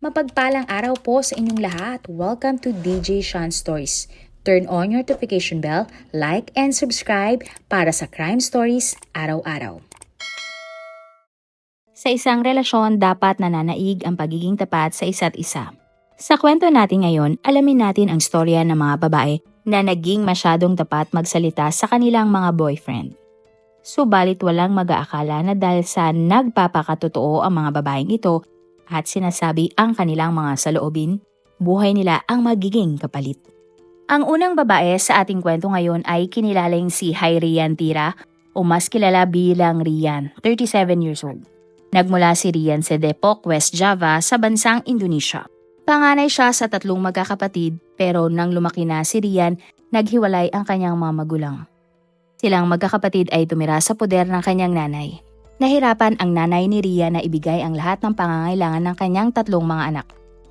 Mapagpalang araw po sa inyong lahat. Welcome to DJ Sean Stories. Turn on your notification bell, like and subscribe para sa crime stories araw-araw. Sa isang relasyon, dapat nananaig ang pagiging tapat sa isa't isa. Sa kwento natin ngayon, alamin natin ang storya ng mga babae na naging masyadong tapat magsalita sa kanilang mga boyfriend. Subalit walang mag-aakala na dahil sa nagpapakatotoo ang mga babaeng ito at sinasabi ang kanilang mga saloobin, buhay nila ang magiging kapalit. Ang unang babae sa ating kwento ngayon ay kinilaling si Hyrian Tira o mas kilala bilang Rian, 37 years old. Nagmula si Rian sa Depok, West Java sa bansang Indonesia. Panganay siya sa tatlong magkakapatid pero nang lumaki na si Rian, naghiwalay ang kanyang mga magulang. Silang magkakapatid ay tumira sa poder ng kanyang nanay. Nahirapan ang nanay ni Ria na ibigay ang lahat ng pangangailangan ng kanyang tatlong mga anak.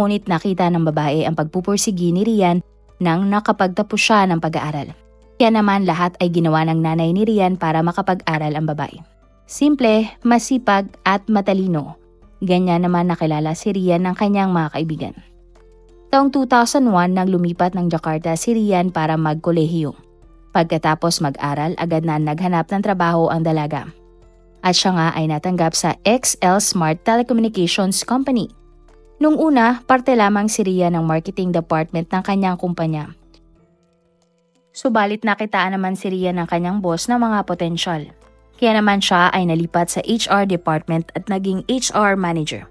Ngunit nakita ng babae ang pagpupursigi ni Rian nang nakapagtapos siya ng pag-aaral. Kaya naman lahat ay ginawa ng nanay ni Rian para makapag-aral ang babae. Simple, masipag at matalino. Ganyan naman nakilala si Rian ng kanyang mga kaibigan. Taong 2001 nang lumipat ng Jakarta si Rian para magkolehiyo. Pagkatapos mag-aral, agad na naghanap ng trabaho ang dalaga at siya nga ay natanggap sa XL Smart Telecommunications Company. Nung una, parte lamang si Ria ng marketing department ng kanyang kumpanya. Subalit nakitaan naman si Ria ng kanyang boss na mga potensyal. Kaya naman siya ay nalipat sa HR department at naging HR manager.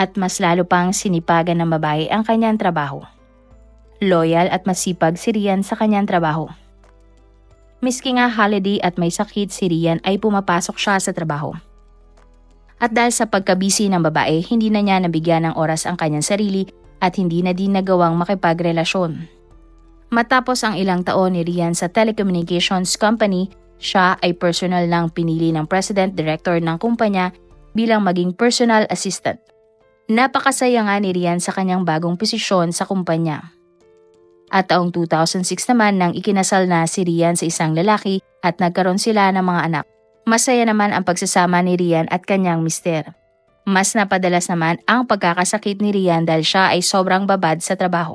At mas lalo pang sinipagan ng babae ang kanyang trabaho. Loyal at masipag si Rian sa kanyang trabaho. Miski nga holiday at may sakit si Rian ay pumapasok siya sa trabaho. At dahil sa pagkabisi ng babae, hindi na niya nabigyan ng oras ang kanyang sarili at hindi na din nagawang makipagrelasyon. Matapos ang ilang taon ni Rian sa telecommunications company, siya ay personal lang pinili ng president director ng kumpanya bilang maging personal assistant. Napakasaya nga ni Rian sa kanyang bagong posisyon sa kumpanya. At taong 2006 naman nang ikinasal na si Rian sa isang lalaki at nagkaroon sila ng mga anak. Masaya naman ang pagsasama ni Rian at kanyang mister. Mas napadalas naman ang pagkakasakit ni Rian dahil siya ay sobrang babad sa trabaho.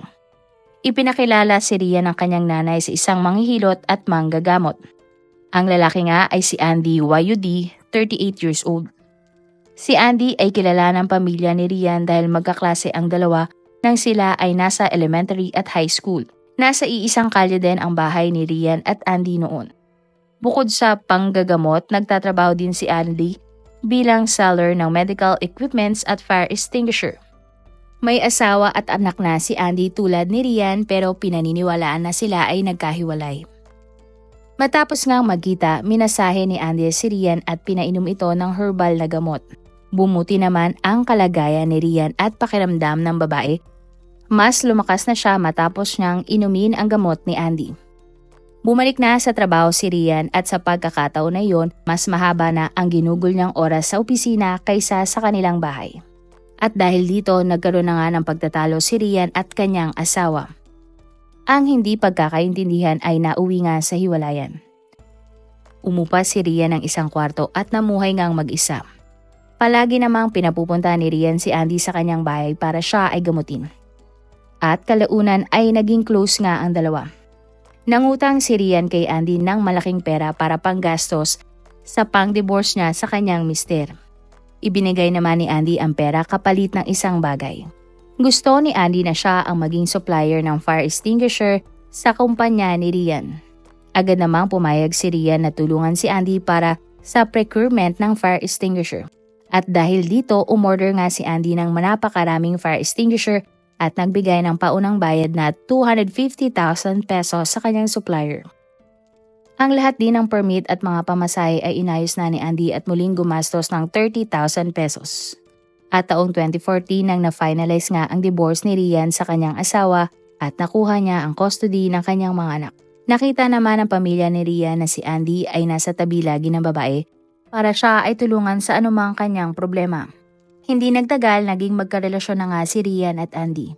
Ipinakilala si Rian ng kanyang nanay sa isang manghihilot at manggagamot. Ang lalaki nga ay si Andy YUD, 38 years old. Si Andy ay kilala ng pamilya ni Rian dahil magkaklase ang dalawa nang sila ay nasa elementary at high school. Nasa iisang kalye din ang bahay ni Rian at Andy noon. Bukod sa panggagamot, nagtatrabaho din si Andy bilang seller ng medical equipments at fire extinguisher. May asawa at anak na si Andy tulad ni Rian pero pinaniniwalaan na sila ay nagkahiwalay. Matapos ngang magkita, minasahe ni Andy si Rian at pinainom ito ng herbal na gamot. Bumuti naman ang kalagayan ni Rian at pakiramdam ng babae mas lumakas na siya matapos niyang inumin ang gamot ni Andy. Bumalik na sa trabaho si Rian at sa pagkakataon na iyon, mas mahaba na ang ginugol niyang oras sa opisina kaysa sa kanilang bahay. At dahil dito, nagkaroon na nga ng pagtatalo si Rian at kanyang asawa. Ang hindi pagkakaintindihan ay nauwi nga sa hiwalayan. Umupa si Rian ng isang kwarto at namuhay ngang mag-isa. Palagi namang pinapupunta ni Rian si Andy sa kanyang bahay para siya ay gamutin at kalaunan ay naging close nga ang dalawa. Nangutang si Rian kay Andy ng malaking pera para panggastos sa pang-divorce niya sa kanyang mister. Ibinigay naman ni Andy ang pera kapalit ng isang bagay. Gusto ni Andy na siya ang maging supplier ng fire extinguisher sa kumpanya ni Rian. Agad namang pumayag si Rian na tulungan si Andy para sa procurement ng fire extinguisher. At dahil dito, umorder nga si Andy ng manapakaraming fire extinguisher at nagbigay ng paunang bayad na 250,000 pesos sa kanyang supplier. Ang lahat din ng permit at mga pamasahe ay inayos na ni Andy at muling gumastos ng 30,000 pesos. At taong 2014 nang na-finalize nga ang divorce ni Rian sa kanyang asawa at nakuha niya ang custody ng kanyang mga anak. Nakita naman ng pamilya ni Rian na si Andy ay nasa tabi lagi ng babae para siya ay tulungan sa anumang kanyang problema. Hindi nagtagal, naging magkarelasyon na nga si Rian at Andy.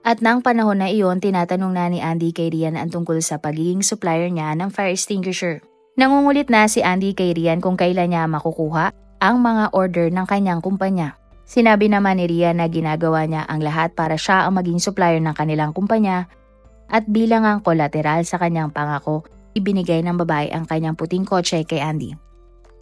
At nang panahon na iyon, tinatanong na ni Andy kay Rian ang tungkol sa pagiging supplier niya ng fire extinguisher. Nangungulit na si Andy kay Rian kung kailan niya makukuha ang mga order ng kanyang kumpanya. Sinabi naman ni Rian na ginagawa niya ang lahat para siya ang maging supplier ng kanilang kumpanya at bilang ang kolateral sa kanyang pangako, ibinigay ng babae ang kanyang puting kotse kay Andy.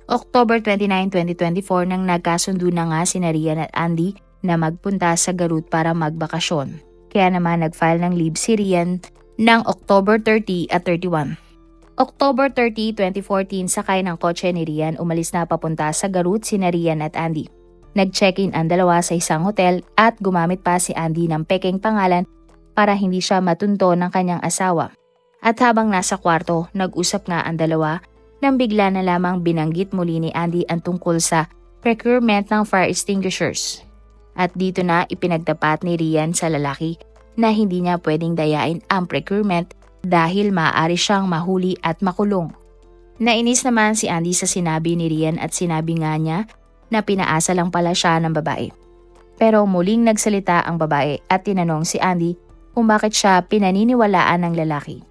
October 29, 2024 nang nagkasundo na nga si Rian at Andy na magpunta sa Garut para magbakasyon. Kaya naman nag-file ng leave si Rian ng October 30 at 31. October 30, 2014, sakay ng kotse ni Rian umalis na papunta sa Garut si Rian at Andy. Nag-check-in ang dalawa sa isang hotel at gumamit pa si Andy ng peking pangalan para hindi siya matunto ng kanyang asawa. At habang nasa kwarto, nag-usap nga ang dalawa nang bigla na lamang binanggit muli ni Andy ang tungkol sa procurement ng fire extinguishers. At dito na ipinagtapat ni Rian sa lalaki na hindi niya pwedeng dayain ang procurement dahil maaari siyang mahuli at makulong. Nainis naman si Andy sa sinabi ni Rian at sinabi nga niya na pinaasa lang pala siya ng babae. Pero muling nagsalita ang babae at tinanong si Andy kung bakit siya pinaniniwalaan ng lalaki.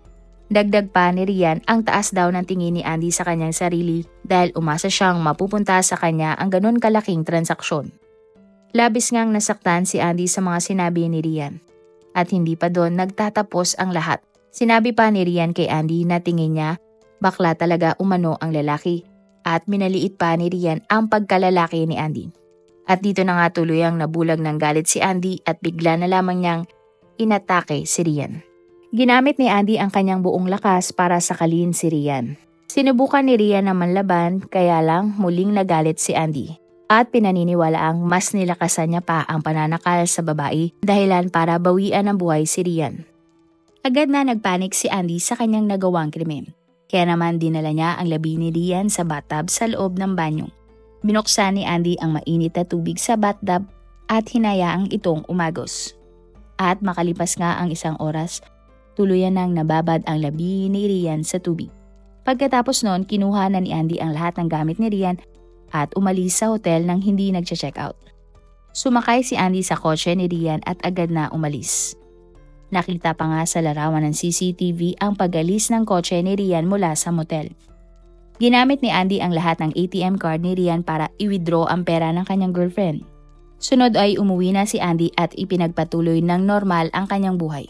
Dagdag pa ni Rian ang taas daw ng tingin ni Andy sa kanyang sarili dahil umasa siyang mapupunta sa kanya ang ganun kalaking transaksyon. Labis ngang nasaktan si Andy sa mga sinabi ni Rian. At hindi pa doon nagtatapos ang lahat. Sinabi pa ni Rian kay Andy na tingin niya bakla talaga umano ang lalaki at minaliit pa ni Rian ang pagkalalaki ni Andy. At dito na nga tuloy ang nabulag ng galit si Andy at bigla na lamang niyang inatake si Rian. Ginamit ni Andy ang kanyang buong lakas para sakalin si Rian. Sinubukan ni Rian na manlaban kaya lang muling nagalit si Andy at pinaniniwala ang mas nilakasan niya pa ang pananakal sa babae dahilan para bawian ng buhay si Rian. Agad na nagpanik si Andy sa kanyang nagawang krimen. Kaya naman dinala niya ang labi ni Rian sa bathtub sa loob ng banyo. Binuksan ni Andy ang mainit na tubig sa bathtub at hinayaang itong umagos. At makalipas nga ang isang oras, tuluyan nang nababad ang labi ni Rian sa tubig. Pagkatapos noon, kinuha na ni Andy ang lahat ng gamit ni Rian at umalis sa hotel nang hindi nag-check out. Sumakay si Andy sa kotse ni Rian at agad na umalis. Nakita pa nga sa larawan ng CCTV ang pagalis ng kotse ni Rian mula sa motel. Ginamit ni Andy ang lahat ng ATM card ni Rian para i-withdraw ang pera ng kanyang girlfriend. Sunod ay umuwi na si Andy at ipinagpatuloy ng normal ang kanyang buhay.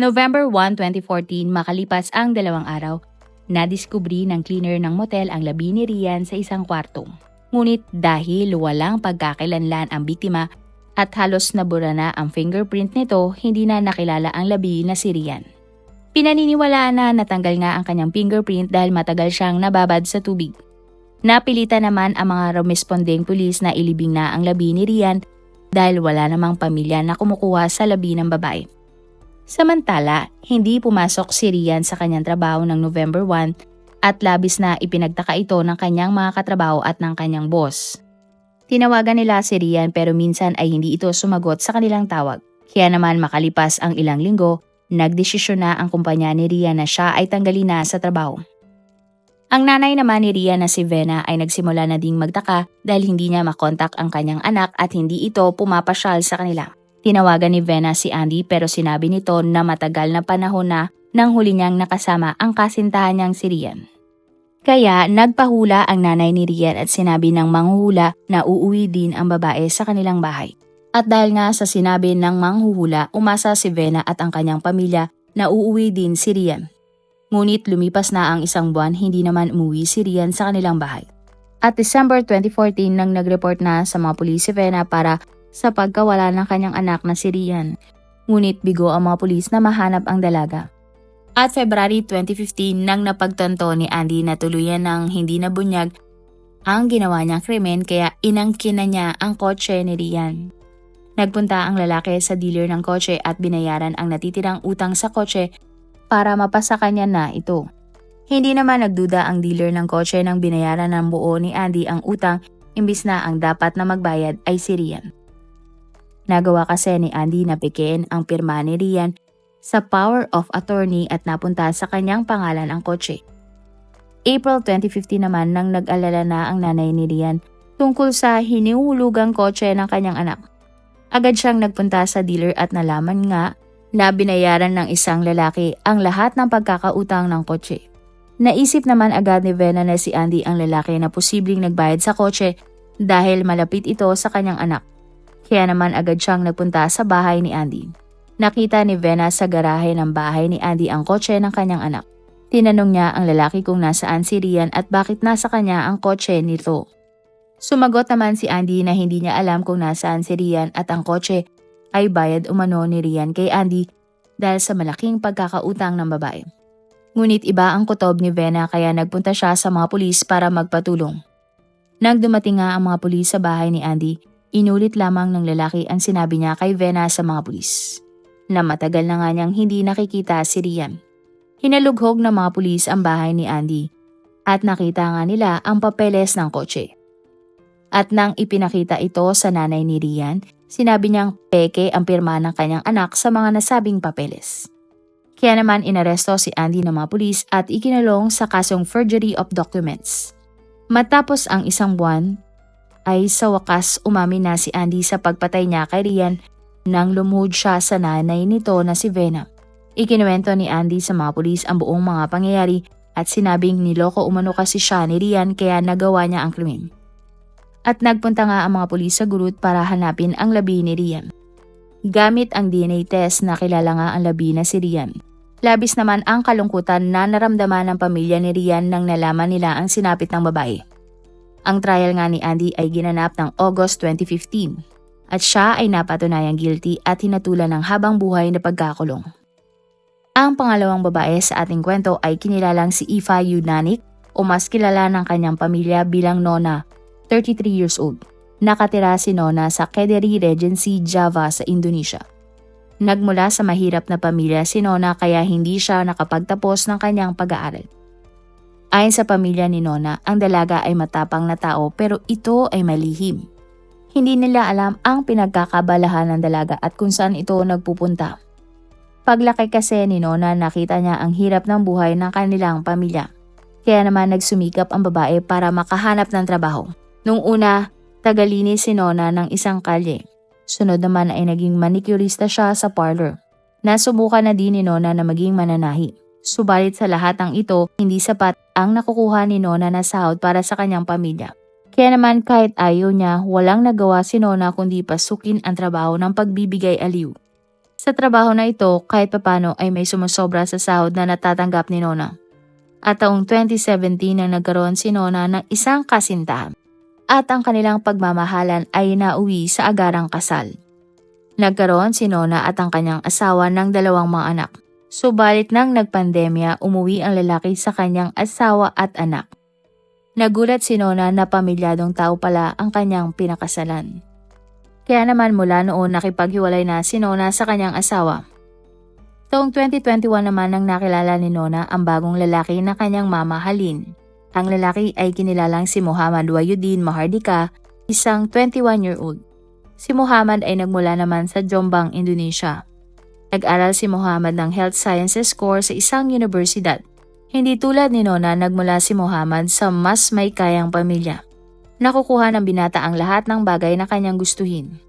November 1, 2014, makalipas ang dalawang araw, nadiskubri ng cleaner ng motel ang labi ni Rian sa isang kwarto. Ngunit dahil walang pagkakilanlan ang biktima at halos nabura na ang fingerprint nito, hindi na nakilala ang labi na si Rian. Pinaniniwalaan na natanggal nga ang kanyang fingerprint dahil matagal siyang nababad sa tubig. Napilitan naman ang mga responding pulis na ilibing na ang labi ni Rian dahil wala namang pamilya na kumukuha sa labi ng babae. Samantala, hindi pumasok si Rian sa kanyang trabaho ng November 1 at labis na ipinagtaka ito ng kanyang mga katrabaho at ng kanyang boss. Tinawagan nila si Rian pero minsan ay hindi ito sumagot sa kanilang tawag. Kaya naman makalipas ang ilang linggo, nagdesisyon na ang kumpanya ni Rian na siya ay tanggalin na sa trabaho. Ang nanay naman ni Rian na si Vena ay nagsimula na ding magtaka dahil hindi niya makontak ang kanyang anak at hindi ito pumapasyal sa kanila. Tinawagan ni Vena si Andy pero sinabi nito na matagal na panahon na nang huli niyang nakasama ang kasintahan niyang si Rian. Kaya nagpahula ang nanay ni Rian at sinabi ng manghuhula na uuwi din ang babae sa kanilang bahay. At dahil nga sa sinabi ng manghuhula, umasa si Vena at ang kanyang pamilya na uuwi din si Rian. Ngunit lumipas na ang isang buwan, hindi naman umuwi si Rian sa kanilang bahay. At December 2014 nang nag-report na sa mga pulis si Vena para sa pagkawala ng kanyang anak na si Rian. Ngunit bigo ang mga pulis na mahanap ang dalaga. At February 2015 nang napagtanto ni Andy na tuluyan ng hindi nabunyag ang ginawa niyang krimen kaya inangkin na niya ang kotse ni Rian. Nagpunta ang lalaki sa dealer ng kotse at binayaran ang natitirang utang sa kotse para mapasa kanya na ito. Hindi naman nagduda ang dealer ng kotse nang binayaran ng buo ni Andy ang utang imbis na ang dapat na magbayad ay si Rian. Nagawa kasi ni Andy na pikiin ang pirma ni Rian sa power of attorney at napunta sa kanyang pangalan ang kotse. April 2015 naman nang nag-alala na ang nanay ni Rian tungkol sa hinihulugang kotse ng kanyang anak. Agad siyang nagpunta sa dealer at nalaman nga na binayaran ng isang lalaki ang lahat ng pagkakautang ng kotse. Naisip naman agad ni Vena na si Andy ang lalaki na posibleng nagbayad sa kotse dahil malapit ito sa kanyang anak. Kaya naman agad siyang nagpunta sa bahay ni Andy. Nakita ni Vena sa garahe ng bahay ni Andy ang kotse ng kanyang anak. Tinanong niya ang lalaki kung nasaan si Rian at bakit nasa kanya ang kotse nito. Sumagot naman si Andy na hindi niya alam kung nasaan si Rian at ang kotse ay bayad umano ni Rian kay Andy dahil sa malaking pagkakautang ng babae. Ngunit iba ang kutob ni Vena kaya nagpunta siya sa mga pulis para magpatulong. Nang dumating nga ang mga pulis sa bahay ni Andy, inulit lamang ng lalaki ang sinabi niya kay Vena sa mga pulis. Na matagal na nga niyang hindi nakikita si Rian. Hinalughog ng mga pulis ang bahay ni Andy at nakita nga nila ang papeles ng kotse. At nang ipinakita ito sa nanay ni Rian, sinabi niyang peke ang pirma ng kanyang anak sa mga nasabing papeles. Kaya naman inaresto si Andy ng mga pulis at ikinulong sa kasong forgery of documents. Matapos ang isang buwan, ay sa wakas umamin na si Andy sa pagpatay niya kay Rian nang lumuhod siya sa nanay nito na si Vena. Ikinuwento ni Andy sa mga pulis ang buong mga pangyayari at sinabing niloko umano kasi siya ni Rian kaya nagawa niya ang krimen. At nagpunta nga ang mga pulis sa gurut para hanapin ang labi ni Rian. Gamit ang DNA test nakilala nga ang labi na si Rian. Labis naman ang kalungkutan na naramdaman ng pamilya ni Rian nang nalaman nila ang sinapit ng babae. Ang trial nga ni Andy ay ginanap ng August 2015 at siya ay napatunayang guilty at hinatulan ng habang buhay na pagkakulong. Ang pangalawang babae sa ating kwento ay kinilalang si Ifa Yunanik o mas kilala ng kanyang pamilya bilang Nona, 33 years old. Nakatira si Nona sa Kederi Regency, Java sa Indonesia. Nagmula sa mahirap na pamilya si Nona kaya hindi siya nakapagtapos ng kanyang pag-aaral. Ayon sa pamilya ni Nona, ang dalaga ay matapang na tao pero ito ay malihim. Hindi nila alam ang pinagkakabalahan ng dalaga at kung saan ito nagpupunta. Paglaki kasi ni Nona nakita niya ang hirap ng buhay ng kanilang pamilya. Kaya naman nagsumikap ang babae para makahanap ng trabaho. Nung una, tagalinis si Nona ng isang kalye Sunod naman ay naging manicurista siya sa parlor. Nasubukan na din ni Nona na maging mananahi. Subalit sa lahat ng ito, hindi sapat ang nakukuha ni Nona na sahod para sa kanyang pamilya. Kaya naman kahit ayaw niya, walang nagawa si Nona kundi pasukin ang trabaho ng pagbibigay aliw. Sa trabaho na ito, kahit papano ay may sumusobra sa sahod na natatanggap ni Nona. At taong 2017 nang nagkaroon si Nona ng isang kasintahan at ang kanilang pagmamahalan ay nauwi sa agarang kasal. Nagkaroon si Nona at ang kanyang asawa ng dalawang mga anak. Subalit nang nagpandemya, umuwi ang lalaki sa kanyang asawa at anak. Nagulat si Nona na pamilyadong tao pala ang kanyang pinakasalan. Kaya naman mula noon nakipaghiwalay na si Nona sa kanyang asawa. Taong 2021 naman nang nakilala ni Nona ang bagong lalaki na kanyang mamahalin. Ang lalaki ay kinilalang si Muhammad Wayudin Mahardika, isang 21-year-old. Si Muhammad ay nagmula naman sa Jombang, Indonesia. Nag-aral si Muhammad ng Health Sciences Core sa isang universidad. Hindi tulad ni Nona nagmula si Muhammad sa mas may kayang pamilya. Nakukuha ng binata ang lahat ng bagay na kanyang gustuhin.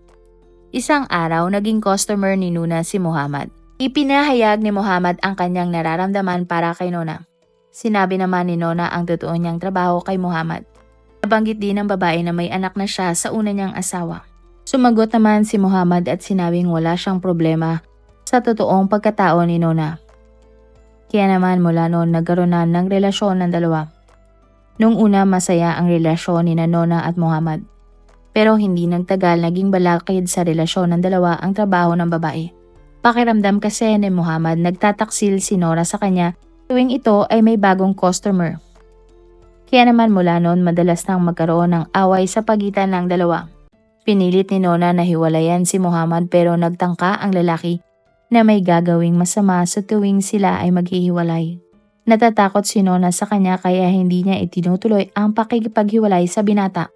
Isang araw, naging customer ni Nuna si Muhammad. Ipinahayag ni Muhammad ang kanyang nararamdaman para kay Nona. Sinabi naman ni Nona ang totoo niyang trabaho kay Muhammad. Nabanggit din ng babae na may anak na siya sa una niyang asawa. Sumagot naman si Muhammad at sinabing wala siyang problema sa totoong pagkatao ni Nona. Kaya naman mula noon nagkaroon na ng relasyon ng dalawa. Nung una masaya ang relasyon ni Nona at Muhammad. Pero hindi nagtagal naging balakid sa relasyon ng dalawa ang trabaho ng babae. Pakiramdam kasi ni Muhammad nagtataksil si Nora sa kanya Tuwing ito ay may bagong customer. Kaya naman mula noon madalas nang magkaroon ng away sa pagitan ng dalawa. Pinilit ni Nona na hiwalayan si Muhammad pero nagtangka ang lalaki na may gagawing masama sa tuwing sila ay maghihiwalay. Natatakot si Nona sa kanya kaya hindi niya itinutuloy ang pakikipaghiwalay sa binata.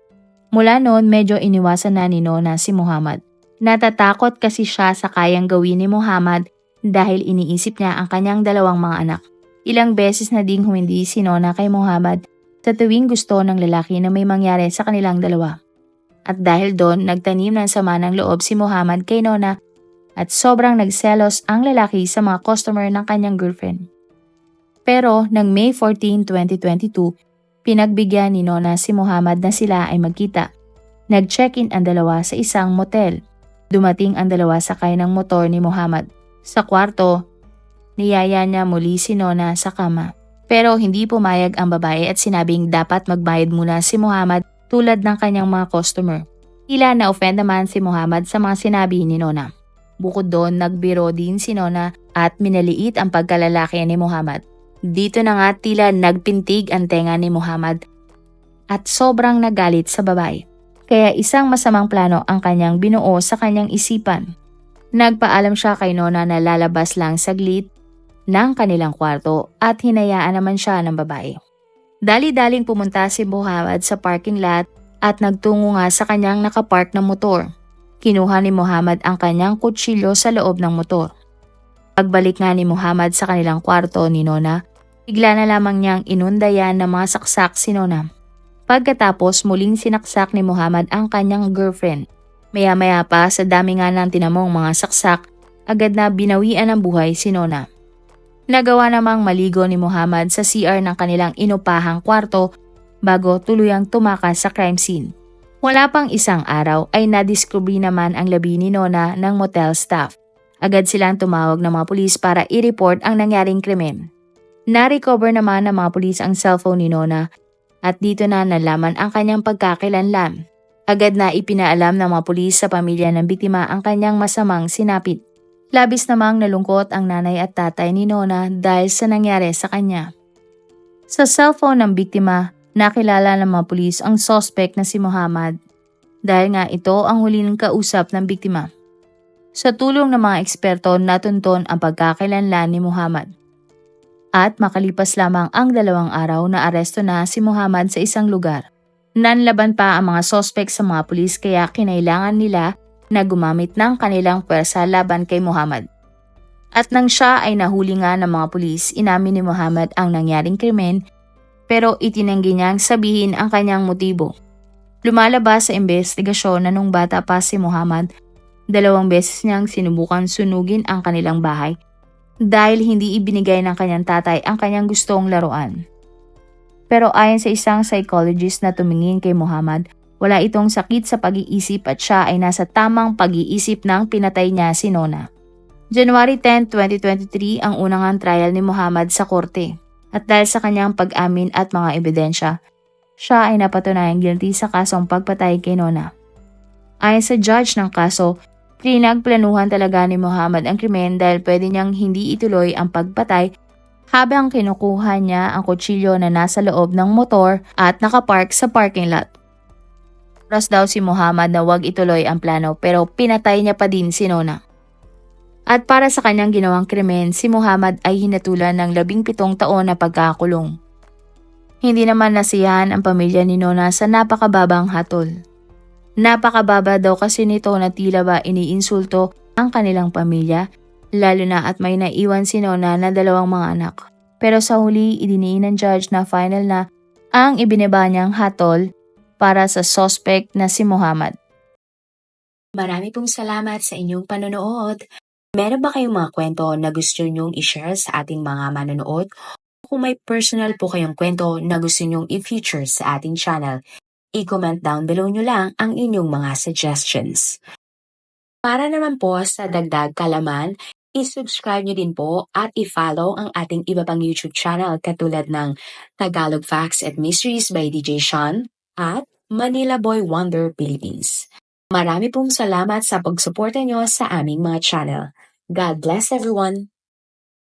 Mula noon medyo iniwasan na ni Nona si Muhammad. Natatakot kasi siya sa kayang gawin ni Muhammad dahil iniisip niya ang kanyang dalawang mga anak. Ilang beses na ding humindi si Nona kay Muhammad sa tuwing gusto ng lalaki na may mangyari sa kanilang dalawa. At dahil doon, nagtanim ng sama ng loob si Muhammad kay Nona at sobrang nagselos ang lalaki sa mga customer ng kanyang girlfriend. Pero nang May 14, 2022, pinagbigyan ni Nona si Muhammad na sila ay magkita. Nag-check-in ang dalawa sa isang motel. Dumating ang dalawa sakay ng motor ni Muhammad. Sa kwarto, niyaya niya muli si Nona sa kama. Pero hindi pumayag ang babae at sinabing dapat magbayad muna si Muhammad tulad ng kanyang mga customer. Tila na-offend naman si Muhammad sa mga sinabi ni Nona. Bukod doon, nagbiro din si Nona at minaliit ang pagkalalaki ni Muhammad. Dito na nga tila nagpintig ang tenga ni Muhammad at sobrang nagalit sa babae. Kaya isang masamang plano ang kanyang binuo sa kanyang isipan. Nagpaalam siya kay Nona na lalabas lang saglit ng kanilang kwarto at hinayaan naman siya ng babae. Dali-daling pumunta si Muhammad sa parking lot at nagtungo nga sa kanyang nakapark na motor. Kinuha ni Muhammad ang kanyang kutsilyo sa loob ng motor. Pagbalik nga ni Muhammad sa kanilang kwarto ni Nona, bigla na lamang niyang inundayan ng mga saksak si Nona. Pagkatapos muling sinaksak ni Muhammad ang kanyang girlfriend. Maya-maya pa sa dami nga ng tinamong mga saksak, agad na binawian ng buhay si Nona. Nagawa namang maligo ni Muhammad sa CR ng kanilang inupahang kwarto bago tuluyang tumakas sa crime scene. Wala pang isang araw ay nadiskubri naman ang labi ni Nona ng motel staff. Agad silang tumawag ng mga pulis para i-report ang nangyaring krimen. Na-recover naman ng mga pulis ang cellphone ni Nona at dito na nalaman ang kanyang pagkakilanlan. Agad na ipinaalam ng mga pulis sa pamilya ng biktima ang kanyang masamang sinapit. Labis namang nalungkot ang nanay at tatay ni Nona dahil sa nangyari sa kanya. Sa cellphone ng biktima, nakilala ng mga pulis ang suspect na si Muhammad dahil nga ito ang huling kausap ng biktima. Sa tulong ng mga eksperto, natunton ang pagkakilanlan ni Muhammad. At makalipas lamang ang dalawang araw na aresto na si Muhammad sa isang lugar. Nanlaban pa ang mga sospek sa mga pulis kaya kinailangan nila na gumamit ng kanilang pwersa laban kay Muhammad. At nang siya ay nahuli nga ng mga pulis, inamin ni Muhammad ang nangyaring krimen pero itinanggi niyang sabihin ang kanyang motibo. Lumalabas sa investigasyon na nung bata pa si Muhammad, dalawang beses niyang sinubukan sunugin ang kanilang bahay dahil hindi ibinigay ng kanyang tatay ang kanyang gustong laruan. Pero ayon sa isang psychologist na tumingin kay Muhammad, wala itong sakit sa pag-iisip at siya ay nasa tamang pag-iisip nang pinatay niya si Nona. January 10, 2023 ang unang trial ni Muhammad sa korte. At dahil sa kanyang pag-amin at mga ebidensya, siya ay napatunayang guilty sa kasong pagpatay kay Nona. Ayon sa judge ng kaso, Pinagplanuhan talaga ni Muhammad ang krimen dahil pwede niyang hindi ituloy ang pagpatay habang kinukuha niya ang kutsilyo na nasa loob ng motor at nakapark sa parking lot. Oras daw si Muhammad na wag ituloy ang plano pero pinatay niya pa din si Nona. At para sa kanyang ginawang krimen, si Muhammad ay hinatulan ng labing pitong taon na pagkakulong. Hindi naman nasiyahan ang pamilya ni Nona sa napakababang hatol. Napakababa daw kasi nito na tila ba iniinsulto ang kanilang pamilya, lalo na at may naiwan si Nona na dalawang mga anak. Pero sa huli, idiniin ng judge na final na ang ibinaba niyang hatol para sa suspect na si Muhammad. Marami pong salamat sa inyong panonood. Meron ba kayong mga kwento na gusto nyong i-share sa ating mga manonood? Kung may personal po kayong kwento na gusto nyong i-feature sa ating channel, i-comment down below nyo lang ang inyong mga suggestions. Para naman po sa dagdag kalaman, i-subscribe nyo din po at i-follow ang ating iba pang YouTube channel katulad ng Tagalog Facts and Mysteries by DJ Sean at Manila Boy Wonder Philippines. Marami pong salamat sa pagsuporta nyo sa aming mga channel. God bless everyone!